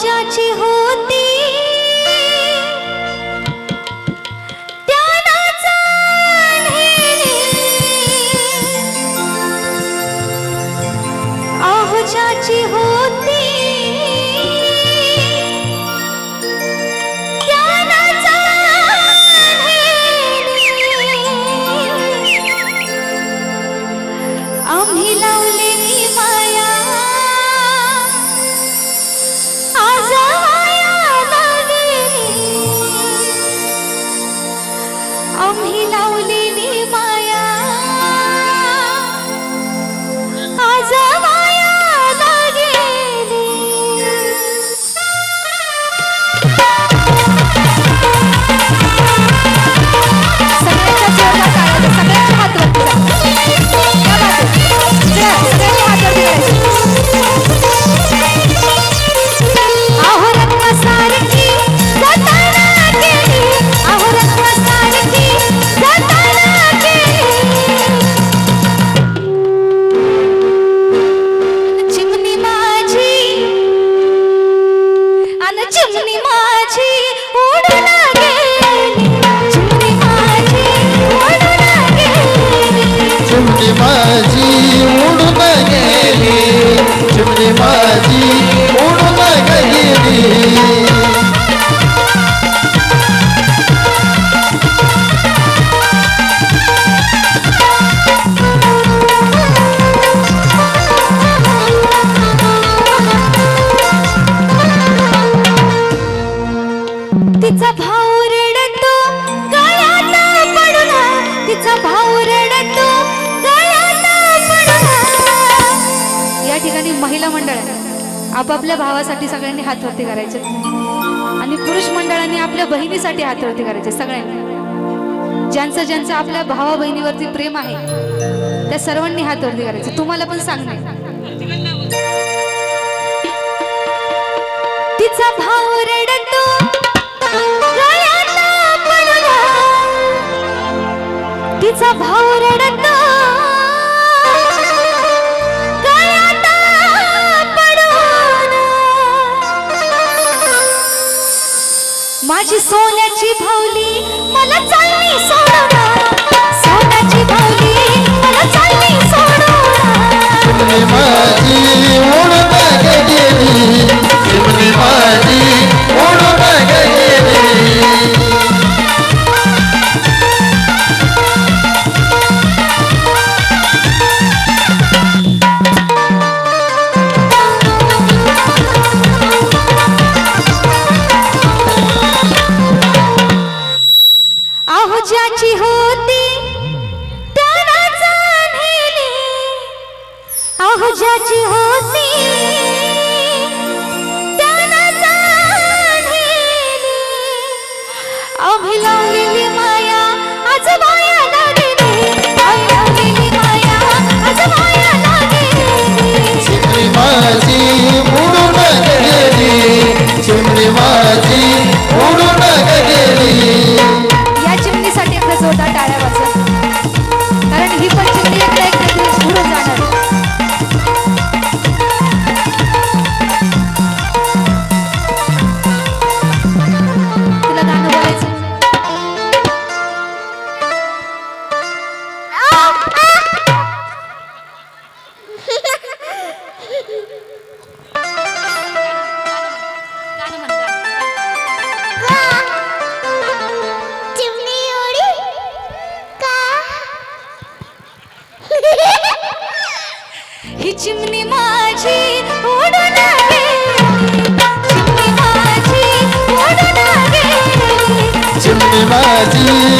ज्याची होती. ज्याची होती. तिचा भाऊ रडतो पडला. तिचा भाऊ रडतो या ठिकाणी महिला मंडळ आपापल्या भावासाठी सगळ्यांनी हातवरती करायचे. आणि पुरुष मंडळांनी आपल्या बहिणीसाठी हातवरती करायचे सगळ्यांनी. ज्यांचं ज्यांचं आपल्या भावा बहिणीवरती प्रेम आहे त्या सर्वांनी हातवरती करायचं. तुम्हाला पण सांगणार तिचा भाऊ रडतो तिचा भाऊ रडतो. माझी सोन्याची भावली मला चालली सोडून. चिमणी माझी उडून गेली चिमणी माझी